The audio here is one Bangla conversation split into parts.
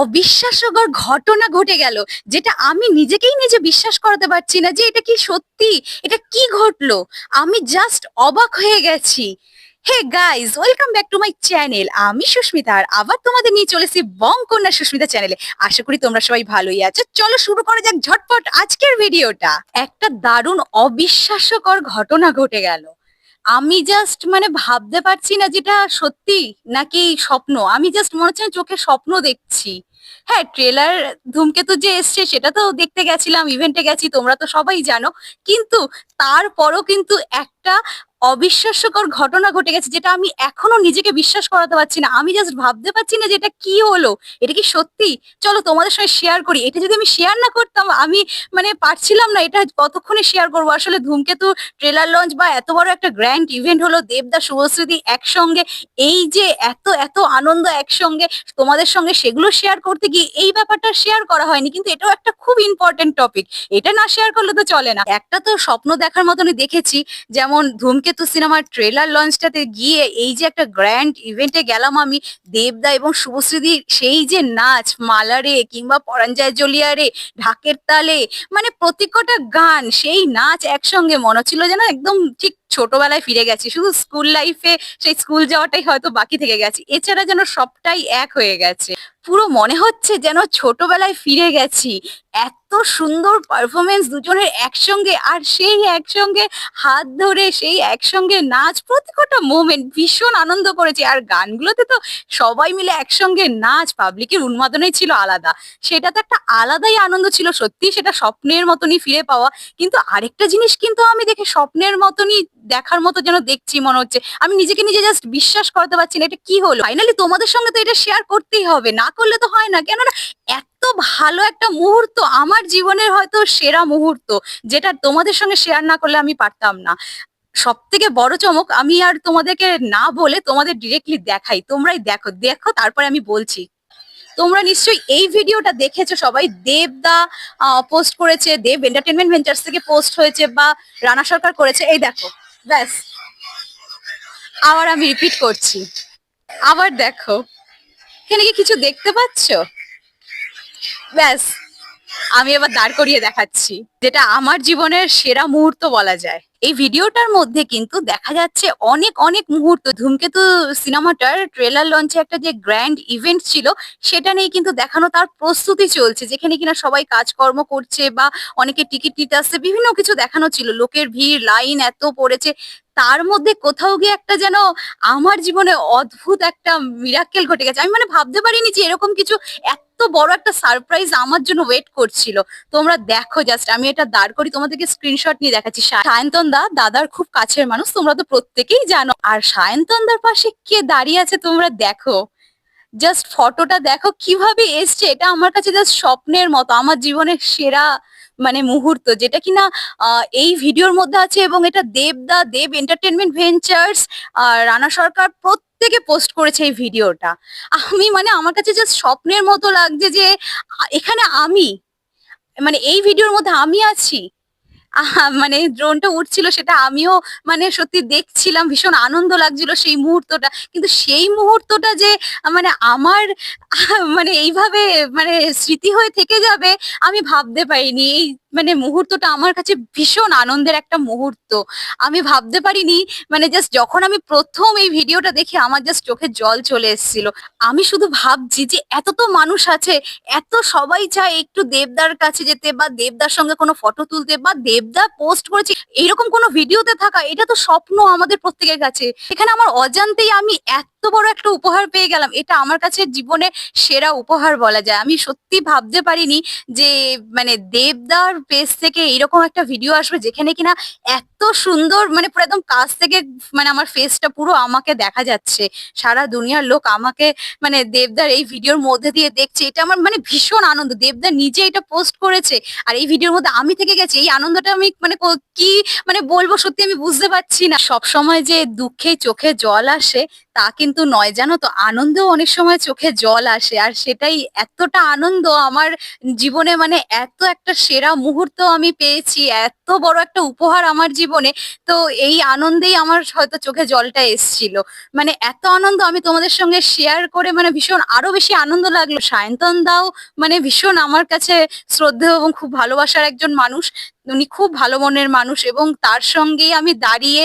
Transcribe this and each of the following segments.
অবিশ্বাস্যকর ঘটনা ঘটে গেল, যেটা আমি নিজেকেই নিজে বিশ্বাস করাতে পারছি না যে এটা কি সত্যি, এটা কি ঘটলো। আমি জাস্ট অবাক হয়ে গেছি। Hey guys welcome back to my channel আমি সুস্মিতা আর আবার তোমাদের নিয়ে চলেছি বং কন্যা সুস্মিতা চ্যানেলে আশা করি তোমরা সবাই ভালোই আছো। চলো শুরু করা যাক ঝটপট আজকের ভিডিওটা একটা দারুণ অবিশ্বাস্যকর ঘটনা ঘটে গেল। আমি জাস্ট মানে ভাবতে পারছি না যেটা সত্যি নাকি স্বপ্ন। আমি জাস্ট মনে হচ্ছে চোখে স্বপ্ন দেখছি। হ্যাঁ ট্রেলার ধূমকেতু যে এসছে সেটা তো দেখতে গেছিলাম ইভেন্টে গেছি, তোমরা তো সবাই জানো। কিন্তু তারপরও কিন্তু একটা অবিশ্বাস্যকর ঘটনা ঘটে গেছে, যেটা আমি এখনও নিজেকে বিশ্বাস করাতে পারছি না। আমি জাস্ট ভাবতে পারছি না যে এটা কি হলো। এটা কি সত্যি? চলো তোমাদের সঙ্গে শেয়ার করি। এটা যদি আমি শেয়ার না করতাম, আমি মানে পারছিলাম না এটা কতক্ষণে শেয়ার করব? আসলে ধূমকেতু ট্রেলার লঞ্চ বা এত বড় একটা গ্র্যান্ড ইভেন্ট হলো দেবদা শুভশ্রীদি একসঙ্গে, এই যে এত এত আনন্দ একসঙ্গে তোমাদের সঙ্গে সেগুলো শেয়ার করতে গিয়ে এই ব্যাপারটা শেয়ার করা হয়নি, কিন্তু এটাও একটা খুব ইম্পর্টেন্ট টপিক এটা না শেয়ার করলে তো চলে না। একটা তো স্বপ্ন দেখার মতনই দেখেছি, যেমন ধূমকেতু সিনেমার ট্রেলার লঞ্চটাতে গিয়ে এই যে একটা গ্র্যান্ড ইভেন্টে গেলাম আমি, দেবদা এবং শুভশ্রীদির সেই যে নাচ, মালারে কিংবা পরাঞ্জয় জলিয়ারে, ঢাকের তালে মানে প্রত্যেকটা গান, সেই নাচ একসঙ্গে মনে হচ্ছিল যেন একদম ঠিক ছোটবেলায় ফিরে গেছি। শুধু স্কুল লাইফে সেই স্কুল যাওয়াটাই হয়তো বাকি থেকে গেছি। এছাড়া যেন সবটাই এক হয়ে গেছে। পুরো মনে হচ্ছে যেন ছোটবেলায় ফিরে গেছি। এত সুন্দর পারফরমেন্স দুজনের একসঙ্গে আর সেই একসঙ্গে হাত ধরে, সেই একসঙ্গে নাচ প্রত্যেকটা মোমেন্ট ভীষণ আনন্দ করেছে। আর গানগুলোতে তো সবাই মিলে একসঙ্গে নাচ পাবলিকের উন্মাদনাই ছিল আলাদা। সেটা তো একটা আলাদাই আনন্দ ছিল। সত্যি সেটা স্বপ্নের মতনই ফিরে পাওয়া। কিন্তু আরেকটা জিনিস কিন্তু আমি দেখে স্বপ্নের মতনই দেখার মতো যেন দেখছি মনে হচ্ছে। আমি নিজেকে নিজে জাস্ট বিশ্বাস করতে পারছি না, এটা কি হলো? ফাইনালি তোমাদের সঙ্গে তো এটা শেয়ার করতেই হবে। না করলে তো হয় না। কেননা এত ভালো একটা মুহূর্ত, আমার জীবনের হয়তো সেরা মুহূর্ত, যেটা তোমাদের সঙ্গে শেয়ার না করলে আমি পারতাম না। সব থেকে বড় চমক, আমি আর তোমাদেরকে না বলে তোমাদের ডিরেক্টলি দেখাই, তোমরাই দেখো দেখো, তারপরে আমি বলছি। তোমরা নিশ্চয়ই এই ভিডিওটা দেখেছ, সবাই দেবদা পোস্ট করেছে, দেব এন্টারটেনমেন্ট ভেঞ্চার্স থেকে পোস্ট হয়েছে বা রানা সরকার করেছে, এই দেখো, ব্যাস। আবার আমি রিপিট করছি। আবার দেখো। এখানে কি কিছু দেখতে পাচ্ছো? ব্যাস, আমি এবার দাঁড় করিয়ে দেখাচ্ছি, যেটা আমার জীবনের সেরা মুহূর্ত বলা যায়। এই ভিডিওটার মধ্যে কিন্তু দেখা যাচ্ছে অনেক অনেক মুহূর্ত। ধূমকেতু সিনেমাটার ট্রেলার লঞ্চে একটা যে গ্র্যান্ড ইভেন্ট ছিল, সেটা নিয়ে কিন্তু দেখানো তার প্রস্তুতি চলছে, যেখানে কিনা সবাই কাজকর্ম করছে বা অনেকে টিকিট নিতে আসছে, বিভিন্ন কিছু দেখানো ছিল। লোকের ভিড়, লাইন এত পড়েছে, তার মধ্যে কোথাও গিয়ে একটা যেন আমার জীবনে অদ্ভুত একটা মিরাক্কেল ঘটে গেছে। আমি মানে ভাবতে পারিনি যে এরকম কিছু এত বড় একটা সারপ্রাইজ আমার জন্য ওয়েট করছিল। তোমরা দেখো জাস্ট আমি এটা দাঁড় করি তোমাদেরকে স্ক্রিনশট নিয়ে দেখাচ্ছি। সায়ন্তন দা, দাদার খুব কাছের মানুষ, তোমরা তো প্রত্যেকেই জানো। আর সায়ন্তন দার পাশে কে দাঁড়িয়ে আছে তোমরা দেখো। জাস্ট ফটোটা দেখো কীভাবে এসছে, এটা আমার কাছে জাস্ট স্বপ্নের মতো, আমার জীবনের সেরা মানে মুহূর্ত, যেটা কিনা এই ভিডিওর মধ্যে আছে এবং এটা দেবদা, দেব এন্টারটেনমেন্ট ভেঞ্চার্স আর রানা সরকার প্রত্যেকে পোস্ট করেছে এই ভিডিওটা আমি মানে আমার কাছে জাস্ট স্বপ্নের মতো লাগছে যে, এখানে আমি মানে এই ভিডিওর মধ্যে আমি আছি। মানে ড্রোনটা উঠছিল, সেটা আমিও মানে সত্যি দেখছিলাম, ভীষণ আনন্দ লাগছিল সেই মুহূর্তটা। কিন্তু সেই মুহূর্তটা যে মানে আমার মানে এইভাবে মানে স্মৃতি হয়ে থেকে যাবে, আমি ভাবতে পারিনি। এই মানে মুহূর্তটা আমার কাছে ভীষণ আনন্দের একটা মুহূর্ত। আমি ভাবতে পারিনি মানে জাস্ট যখন আমি প্রথম এই ভিডিওটা দেখে, আমার জাস্ট চোখে জল চলে এসেছিল। আমি শুধু ভাবছি যে এত তো মানুষ আছে, এত সবাই চায় একটু দেবদার কাছে যেতে বা দেবদার সঙ্গে কোনো ফটো তুলতে বা দেবদা পোস্ট করেছে। এইরকম কোনো ভিডিওতে থাকা, এটা তো স্বপ্ন আমাদের প্রত্যেকের কাছে। এখানে আমার অজান্তেই আমি এত বড় একটা উপহার পেয়ে গেলাম। এটা আমার কাছে জীবনে সেরা উপহার বলা যায়। আমি সত্যি ভাবতে পারিনি যে মানে দেবদার পেজ থেকে এরকম একটা ভিডিও আসবে যেখানে কিনা এত সুন্দর মানে পুরো একদম কাছ থেকে মানে আমার ফেসটা পুরো আমাকে দেখা যাচ্ছে। সারা দুনিয়ার লোক আমাকে মানে দেবদার এই ভিডিওর মধ্যে দিয়ে দেখছে। এটা আমার মানে ভীষণ আনন্দ। দেবদার নিজে এটা পোস্ট করেছে আর এই ভিডিওর মধ্যে আমি থেকে গেছি। এই আনন্দটা আমি মানে কি মানে বলব সত্যি আমি বুঝতে পারছি না। সব সময় যে দুঃখে চোখে জল আসে, তা কিন্তু কিন্তু নয়, জানো তো? আনন্দেও অনেক সময় চোখে জল আসে, আর সেটাই এতটা আনন্দ আমার জীবনে মানে এত একটা সেরা মুহূর্ত আমি পেয়েছি, এত বড় একটা উপহার আমার জীবনে, তো এই আনন্দেই আমার হয়তো চোখে জলটা এসছিল। মানে এত আনন্দ আমি তোমাদের সঙ্গে শেয়ার করে মানে ভীষণ আরও বেশি আনন্দ লাগল। সায়ন্তন দাও মানে ভীষণ আমার কাছে শ্রদ্ধেয় এবং খুব ভালোবাসার একজন মানুষ। উনি খুব ভালো মনের মানুষ এবং তার সঙ্গেই আমি দাঁড়িয়ে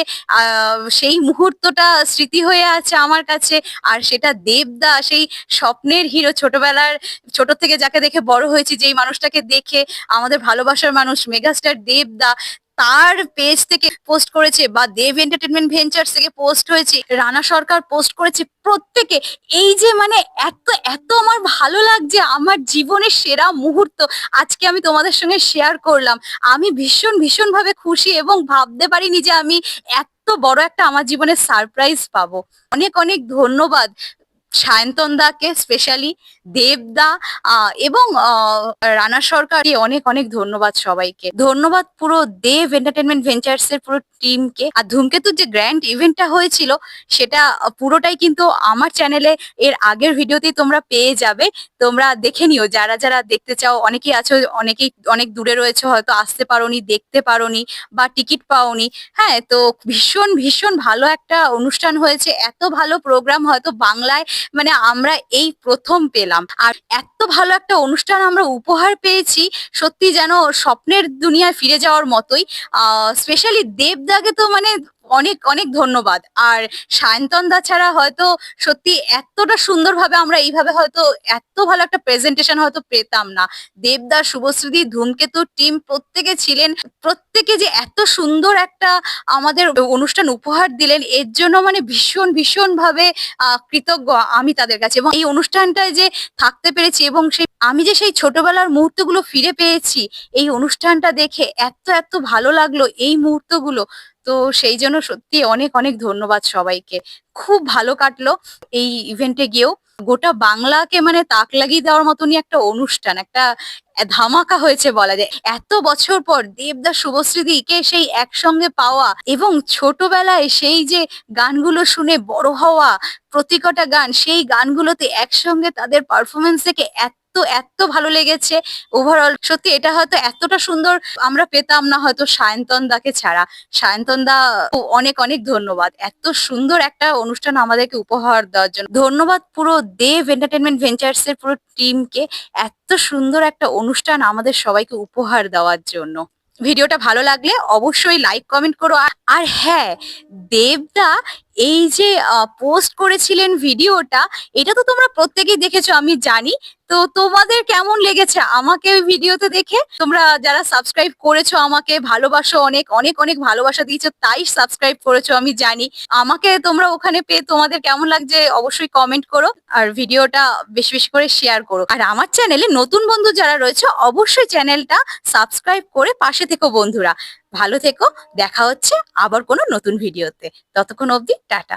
সেই মুহূর্তটা স্মৃতি হয়ে আছে আমার কাছে। আর সেটা দেবদা, সেই স্বপ্নের হিরো ছোটবেলার, ছোট থেকে যাকে দেখে বড় হয়েছি, যেই মানুষটাকে দেখে আমাদের ভালোবাসার মানুষ, মেগাস্টার দেবদা তার পেজ থেকে পোস্ট করেছে বা দেব এন্টারটেনমেন্ট ভেঞ্চার্স থেকে পোস্ট হয়েছে, রানা সরকার পোস্ট করেছে প্রত্যেকে। এই যে মানে এত এত আমার ভালো লাগছে, আমার জীবনের সেরা মুহূর্ত আজকে আমি তোমাদের সঙ্গে শেয়ার করলাম। আমি ভীষণ ভীষণ ভাবে খুশি এবং ভাবতে পারিনি যে আমি এত বড় একটা আমার জীবনে সারপ্রাইজ পাবো। অনেক অনেক ধন্যবাদ। সায়ন্তন দাকে স্পেশালি দেবদা এবং রানা সরকারকে অনেক অনেক ধন্যবাদ সবাইকে। ধন্যবাদ পুরো দেব এন্টারটেনমেন্ট ভেঞ্চার্স এর পুরো টিমকে আর ধূমকেতুর যে গ্র্যান্ড ইভেন্টটা হয়েছিল, সেটা পুরোটাই কিন্তু আমার চ্যানেলে এর আগের ভিডিওতেই তোমরা পেয়ে যাবে। তোমরা দেখে নিও, যারা যারা দেখতে চাও, অনেকেই আছো, অনেকেই অনেক দূরে রয়েছে, হয়তো আসতে পারোনি, দেখতে পারোনি, বা টিকিট পাওনি। হ্যাঁ তো ভীষণ ভীষণ ভালো একটা অনুষ্ঠান হয়েছে। এত ভালো প্রোগ্রাম হয়তো বাংলায় মানে আমরা এই প্রথম পেলাম। আর এত ভালো একটা অনুষ্ঠান আমরা উপহার পেয়েছি, সত্যি যেন স্বপ্নের দুনিয়ায় ফিরে যাওয়ার মতোই। স্পেশালি দেবদাকে তো মানে অনেক অনেক ধন্যবাদ। আর সায়ন্তন দা ছাড়া হয়তো সত্যি এতটা সুন্দরভাবে আমরা এইভাবে হয়তো এত ভালো একটা প্রেজেন্টেশন হয়তো পেতাম না। দেবদা শুভশ্রীদি ধূমকেতু টিম প্রত্যেকে ছিলেন। প্রত্যেকে যে এত সুন্দর একটা আমাদের অনুষ্ঠান উপহার দিলেন এর জন্য মানে ভীষণ ভীষণ ভাবে আহ, কৃতজ্ঞ আমি তাদের কাছে। এবং এই অনুষ্ঠানটায় যে থাকতে পেরেছি এবং সেই আমি যে সেই ছোটবেলার মুহূর্তগুলো ফিরে পেয়েছি এই অনুষ্ঠানটা দেখে এত এত ভালো লাগল এই মুহূর্তগুলো। তো সেই জন্য সত্যি অনেক অনেক ধন্যবাদ সবাইকে। খুব ভালো কাটলো এই ইভেন্টে গিয়েও। গোটা বাংলাকে মানে তাক লাগিয়ে দেওয়ার মতনই একটা অনুষ্ঠান, একটা ধামাকা হয়েছে বলা যায়। এত বছর পর দেবদা শুভশ্রীদিকে সেই একসঙ্গে পাওয়া এবং ছোটবেলায় সেই যে গানগুলো শুনে বড় হওয়া প্রতিকটা গান, সেই গানগুলোতে একসঙ্গে তাদের পারফরমেন্স দেখে এত এত ভালো লেগেছে ওভারঅল সত্যি এটা হয়তো এতটা সুন্দর আমরা পেতাম না হয়তো সায়ন্তন দাকে ছাড়া। সায়ন্তন দা অনেক অনেক ধন্যবাদ। এত সুন্দর একটা অনুষ্ঠান আমাদেরকে উপহার দেওয়ার জন্য। ধন্যবাদ পুরো দেব এন্টারটেনমেন্ট ভেঞ্চার্স এর পুরো টিমকে এত সুন্দর একটা অনুষ্ঠান আমাদের সবাইকে উপহার দেওয়ার জন্য। ভিডিওটা ভালো লাগলে অবশ্যই লাইক কমেন্ট করো। আর হ্যাঁ দেবদা এই যে পোস্ট করেছিলেন ভিডিওটা এটা তো তোমরা প্রত্যেকেই দেখেছ, আমি জানি। তো তোমাদের কেমন লেগেছে আমাকে ওই ভিডিওতে দেখে? তোমরা যারা সাবস্ক্রাইব করেছ আমাকে, ভালোবাসো অনেক অনেক অনেক ভালোবাসা দিয়েছ, তাই সাবস্ক্রাইব করেছ, আমি জানি। আমাকে তোমরা ওখানে পেয়ে তোমাদের কেমন লাগছে, অবশ্যই কমেন্ট করো, আর ভিডিওটা বেশি বেশি করে শেয়ার করো। আর আমার চ্যানেলে নতুন বন্ধু যারা রয়েছে, অবশ্যই চ্যানেলটা সাবস্ক্রাইব করে পাশে থেকো বন্ধুরা। ভালো থেকো দেখা হচ্ছে আবার কোনো নতুন ভিডিওতে। ততক্ষণ অবধি টাটা।